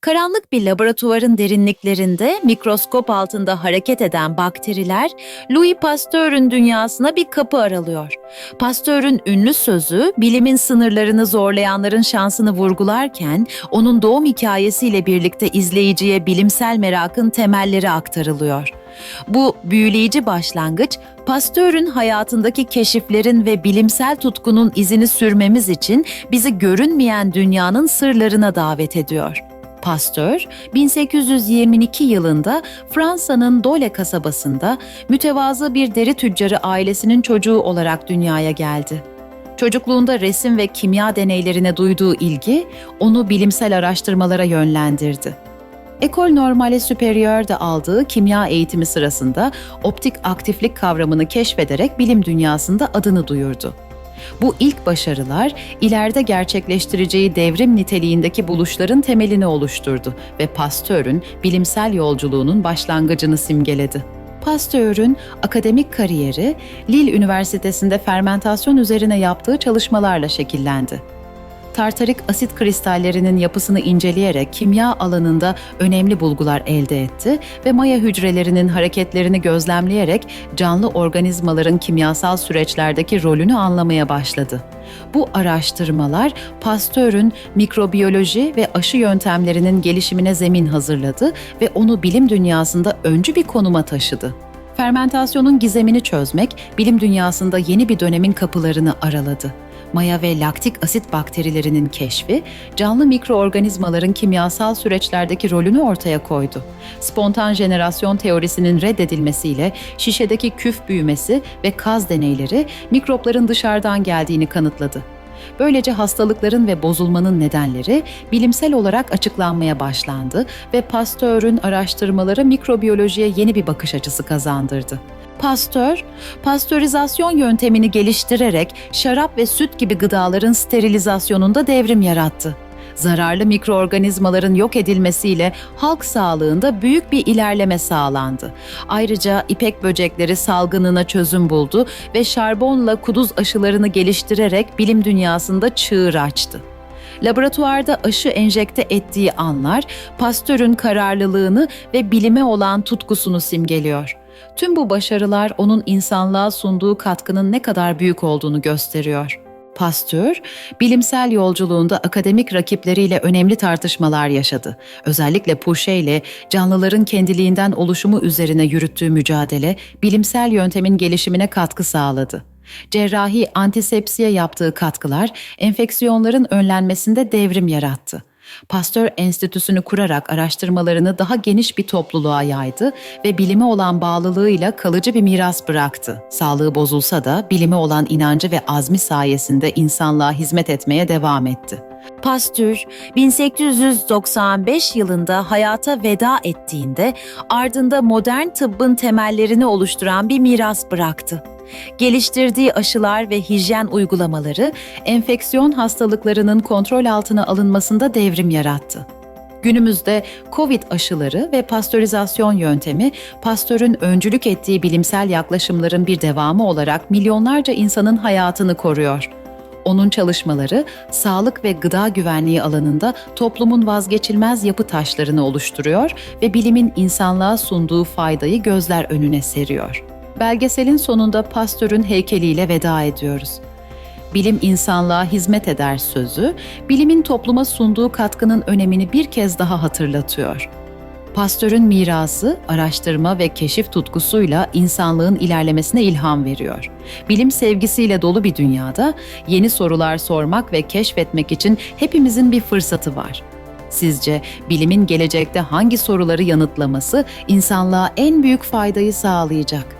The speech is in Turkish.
Karanlık bir laboratuvarın derinliklerinde mikroskop altında hareket eden bakteriler Louis Pasteur'ün dünyasına bir kapı aralıyor. Pasteur'ün ünlü sözü bilimin sınırlarını zorlayanların şansını vurgularken onun doğum hikayesiyle birlikte izleyiciye bilimsel merakın temelleri aktarılıyor. Bu büyüleyici başlangıç Pasteur'ün hayatındaki keşiflerin ve bilimsel tutkunun izini sürmemiz için bizi görünmeyen dünyanın sırlarına davet ediyor. Pasteur, 1822 yılında Fransa'nın Dole kasabasında mütevazı bir deri tüccarı ailesinin çocuğu olarak dünyaya geldi. Çocukluğunda resim ve kimya deneylerine duyduğu ilgi onu bilimsel araştırmalara yönlendirdi. Ekol Normale Supérieur'de aldığı kimya eğitimi sırasında optik aktiflik kavramını keşfederek bilim dünyasında adını duyurdu. Bu ilk başarılar ileride gerçekleştireceği devrim niteliğindeki buluşların temelini oluşturdu ve Pasteur'ün bilimsel yolculuğunun başlangıcını simgeledi. Pasteur'ün akademik kariyeri Lille Üniversitesi'nde fermentasyon üzerine yaptığı çalışmalarla şekillendi tartarik asit kristallerinin yapısını inceleyerek kimya alanında önemli bulgular elde etti ve maya hücrelerinin hareketlerini gözlemleyerek canlı organizmaların kimyasal süreçlerdeki rolünü anlamaya başladı. Bu araştırmalar Pasteur'ün mikrobiyoloji ve aşı yöntemlerinin gelişimine zemin hazırladı ve onu bilim dünyasında öncü bir konuma taşıdı. Fermentasyonun gizemini çözmek bilim dünyasında yeni bir dönemin kapılarını araladı maya ve laktik asit bakterilerinin keşfi, canlı mikroorganizmaların kimyasal süreçlerdeki rolünü ortaya koydu. Spontan jenerasyon teorisinin reddedilmesiyle şişedeki küf büyümesi ve kaz deneyleri mikropların dışarıdan geldiğini kanıtladı. Böylece hastalıkların ve bozulmanın nedenleri bilimsel olarak açıklanmaya başlandı ve Pasteur'ün araştırmaları mikrobiyolojiye yeni bir bakış açısı kazandırdı. Pasteur, pastörizasyon yöntemini geliştirerek şarap ve süt gibi gıdaların sterilizasyonunda devrim yarattı. Zararlı mikroorganizmaların yok edilmesiyle halk sağlığında büyük bir ilerleme sağlandı. Ayrıca ipek böcekleri salgınına çözüm buldu ve şarbonla kuduz aşılarını geliştirerek bilim dünyasında çığır açtı laboratuvarda aşı enjekte ettiği anlar Pasteur'ün kararlılığını ve bilime olan tutkusunu simgeliyor. Tüm bu başarılar onun insanlığa sunduğu katkının ne kadar büyük olduğunu gösteriyor. Pasteur, bilimsel yolculuğunda akademik rakipleriyle önemli tartışmalar yaşadı. Özellikle Pouchet ile canlıların kendiliğinden oluşumu üzerine yürüttüğü mücadele, bilimsel yöntemin gelişimine katkı sağladı. Cerrahi antisepsiye yaptığı katkılar, enfeksiyonların önlenmesinde devrim yarattı. Pasteur Enstitüsü'nü kurarak araştırmalarını daha geniş bir topluluğa yaydı ve bilime olan bağlılığıyla kalıcı bir miras bıraktı. Sağlığı bozulsa da bilime olan inancı ve azmi sayesinde insanlığa hizmet etmeye devam etti. Pasteur 1895 yılında hayata veda ettiğinde ardında modern tıbbın temellerini oluşturan bir miras bıraktı. Geliştirdiği aşılar ve hijyen uygulamaları enfeksiyon hastalıklarının kontrol altına alınmasında devrim yarattı. Günümüzde COVID aşıları ve pastörizasyon yöntemi, Pasteur'ün öncülük ettiği bilimsel yaklaşımların bir devamı olarak milyonlarca insanın hayatını koruyor. Onun çalışmaları sağlık ve gıda güvenliği alanında toplumun vazgeçilmez yapı taşlarını oluşturuyor ve bilimin insanlığa sunduğu faydayı gözler önüne seriyor. Belgeselin sonunda Pasteur'ün heykeliyle veda ediyoruz. Bilim insanlığa hizmet eder sözü, bilimin topluma sunduğu katkının önemini bir kez daha hatırlatıyor. Pasteur'ün mirası, araştırma ve keşif tutkusuyla insanlığın ilerlemesine ilham veriyor. Bilim sevgisiyle dolu bir dünyada yeni sorular sormak ve keşfetmek için hepimizin bir fırsatı var. Sizce bilimin gelecekte hangi soruları yanıtlaması insanlığa en büyük faydayı sağlayacak?